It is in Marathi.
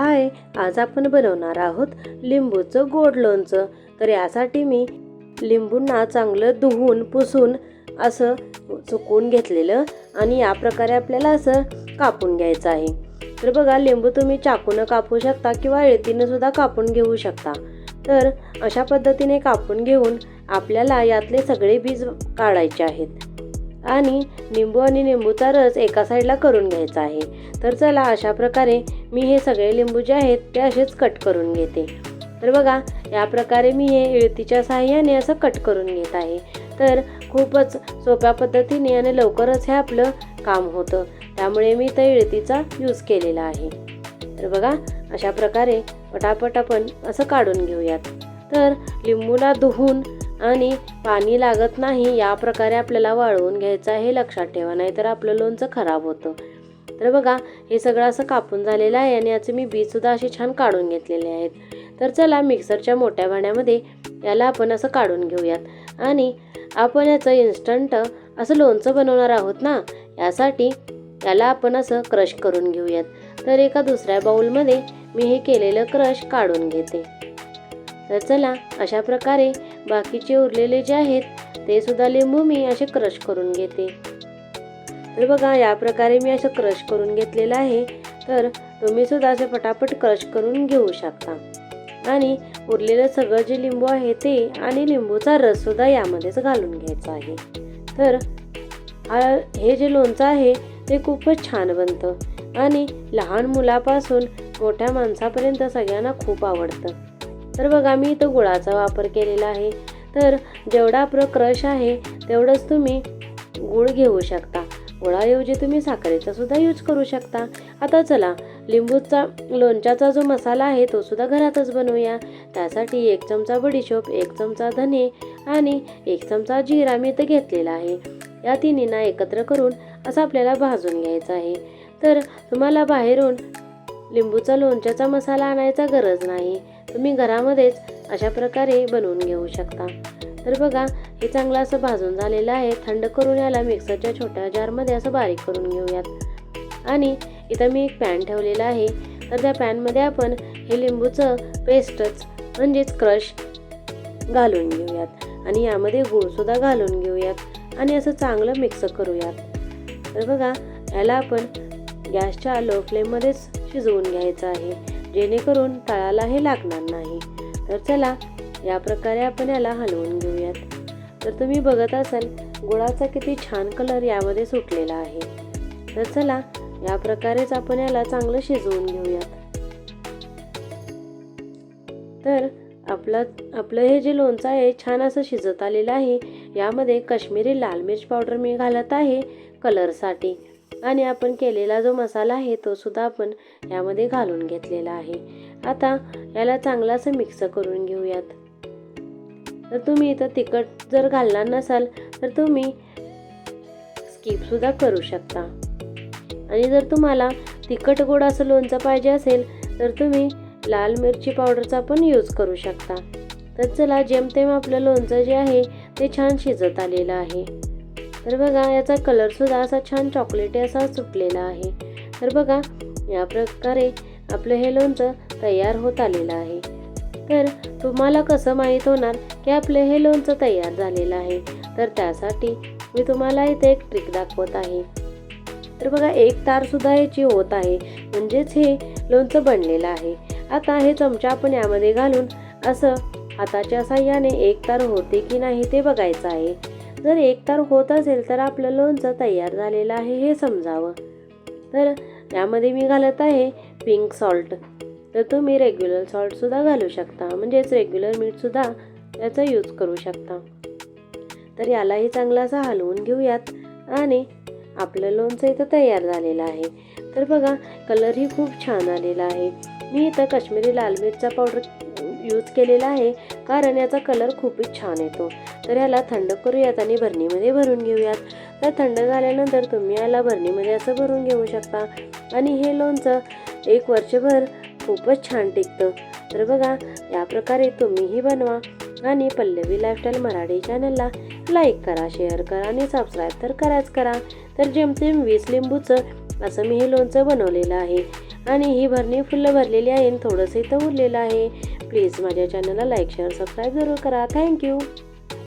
हाय आज आपण बनवणार आहोत लिंबूचं गोड लोणचं. तर यासाठी मी लिंबूंना चांगलं धुवून पुसून असं चुकवून घेतलेलं आणि या प्रकारे आपल्याला असं कापून घ्यायचं आहे. तर बघा लिंबू तुम्ही चाकूनं कापू शकता किंवा येळतीनं सुद्धा कापून घेऊ शकता. तर अशा पद्धतीने कापून घेऊन आपल्याला यातले सगळे बीज काढायचे आहेत. आणि लिंबू आणि लिंबूचा रस एका साईडला करून घ्यायचा आहे. तर चला अशा प्रकारे मी हे सगळे लिंबू जे आहेत ते असेच कट करून घेते. तर बघा या प्रकारे मी हे इळतीच्या साहाय्याने असं कट करून घेत आहे. तर खूपच सोप्या पद्धतीने आणि लवकरच हे आपलं काम होतं. त्यामुळे मी त्या इळतीचा यूज केलेला आहे. तर बघा अशा प्रकारे पटापट आपण असं काढून घेऊयात. तर लिंबूला धुवून आणि पाणी लागत नाही या प्रकारे आपल्याला वाळवून घ्यायचं आहे लक्षात ठेवा नाही तर आपलं लोणचं खराब होतं. तर बघा हे सगळं असं कापून झालेलं आहे आणि याचे मी बीजसुद्धा असे छान काढून घेतलेले आहेत. तर चला मिक्सरच्या मोठ्या भांड्यामध्ये याला आपण असं काढून घेऊयात. आणि आपण याचं इन्स्टंट असं लोणचं बनवणार आहोत ना यासाठी याला आपण असं क्रश करून घेऊयात. तर एका दुसऱ्या बाउलमध्ये मी हे केलेलं क्रश काढून घेते. तर चला अशा प्रकारे बाकीचे उरलेले जे आहेत ते सुद्धा लिंबू मी असे क्रश करून घेते. तर बघा या प्रकारे मी असं क्रश करून घेतलेलं आहे. तर तुम्ही सुद्धा असे पटापट क्रश करून घेऊ शकता. आणि उरलेलं सगळं जे लिंबू आहे ते आणि लिंबूचा रस सुद्धा यामध्येच घालून घ्यायचा आहे. तर हा हे जे लोणचं आहे ते खूपच छान बनतं. आणि लहान मुलापासून मोठ्या माणसापर्यंत सगळ्यांना खूप आवडतं. तर बघा मी इथं गुळाचा वापर केलेला आहे. तर जेवढा आपलं क्रश आहे तेवढंच तुम्ही गुळ घेऊ शकता. गुळाऐवजी तुम्ही साखरेचा सुद्धा यूज करू शकता. आता चला लिंबूचा लोणच्याचा जो मसाला आहे तो सुद्धा घरातच बनवूया. त्यासाठी एक चमचा बडीशोप एक चमचा धने आणि एक चमचा जिरा मी इथं घेतलेला आहे. या तिन्हींना एकत्र करून असं आपल्याला भाजून घ्यायचं आहे. तर तुम्हाला बाहेरून लिंबूचा लोणच्याचा मसाला आणायचा गरज नाही. तुम्ही घरामध्येच अशा प्रकारे बनवून घेऊ शकता. तर बघा हे चांगलं असं भाजून झालेलं आहे. थंड करून याला मिक्सरच्या छोट्या जारमध्ये असं बारीक करून घेऊयात. आणि इथं मी एक पॅन ठेवलेला आहे. तर त्या पॅनमध्ये आपण हे लिंबूचं पेस्टच म्हणजेच क्रश घालून घेऊयात. आणि यामध्ये गूळसुद्धा घालून घेऊयात. आणि असं चांगलं मिक्स करूयात. तर बघा याला आपण गॅसच्या लो फ्लेममध्येच शिजवून घ्यायचं आहे. जेणेकरून तळाला हे लागणार नाही. तर चला या प्रकारे आपण याला हलवून घेऊयात. तर तुम्ही बघत असाल गुळाचा किती छान कलर यामध्ये सुटलेला आहे. तर चला या प्रकारेच आपण याला चांगलं शिजवून घेऊयात. तर आपलं आपलं हे जे लोणचं आहे छान असं शिजत आलेलं आहे. यामध्ये काश्मीरी लाल मिरच पावडर मी घालत आहे कलरसाठी. आणि आपण केलेला जो मसाला आहे तो सुद्धा आपण यामध्ये घालून घेतलेला आहे. आता याला चांगला असं मिक्स करून घेऊयात. तर तुम्ही इथं तिखट जर घालणार नसाल तर तुम्ही स्किपसुद्धा करू शकता. आणि जर तुम्हाला तिखट गोड असं लोणचं पाहिजे असेल तर तुम्ही लाल मिरची पावडरचा पण यूज करू शकता. तर चला जेमतेम आपलं लोणचं जे आहे ते छान शिजत आलेलं आहे. तर बघा याचा कलरसुद्धा असा छान चॉकलेटी असा सुटलेला आहे. तर बघा या प्रकारे आपलं हे लोणचं तयार होत आलेलं आहे. तर तुम्हाला कसं माहीत होणार की आपलं हे लोणचं तयार झालेलं आहे? तर त्यासाठी मी तुम्हाला इथे एक ट्रिक दाखवत आहे. तर बघा एक तारसुद्धा याची होत आहे. म्हणजेच हे लोणचं बनलेलं आहे. आता हे चमचा आपण यामध्ये घालून असं हाताच्या साह्याने एक तार होते की नाही ते बघायचं आहे. जर एक तार होत असेल तर आपलं लोणचं तयार झालेलं आहे हे समजावं. तर यामध्ये मी घालत आहे पिंक सॉल्ट तर तुम्ही रेग्युलर सॉल्टसुद्धा घालू शकता. म्हणजेच रेग्युलर मीठसुद्धा याचा यूज करू शकता. तर यालाही चांगला असा हलवून घेऊयात. आणि आपलं लोणचं इथं तयार झालेलं आहे. तर बघा कलरही खूप छान आलेला आहे. मी इथं काश्मीरी लाल मिरचा पावडर यूज केलेला आहे. कारण याचा कलर खूपच छान येतो. तर याला थंड करूयात आणि भरणीमध्ये भरून घेऊयात. तर थंड झाल्यानंतर तुम्ही याला भरणीमध्ये असं भरून घेऊ शकता. आणि हे लोणचं एक वर्षभर खूपच छान टिकतं. तर बघा या प्रकारे तुम्हीही बनवा आणि पल्लवी लाईफस्टाईल मराठी चॅनलला लाईक करा शेअर करा आणि सबस्क्राईब तर कराच करा. तर जेमतेम वीस लिंबूचं असं मी हे लोणचं बनवलेलं आहे आणि ही भरणी फुलं भरलेली आहे आणि थोडंसं इथं उरलेलं आहे. प्लीज माझ्या चॅनलला लाईक शेअर सबस्क्राईब जरूर करा. थँक्यू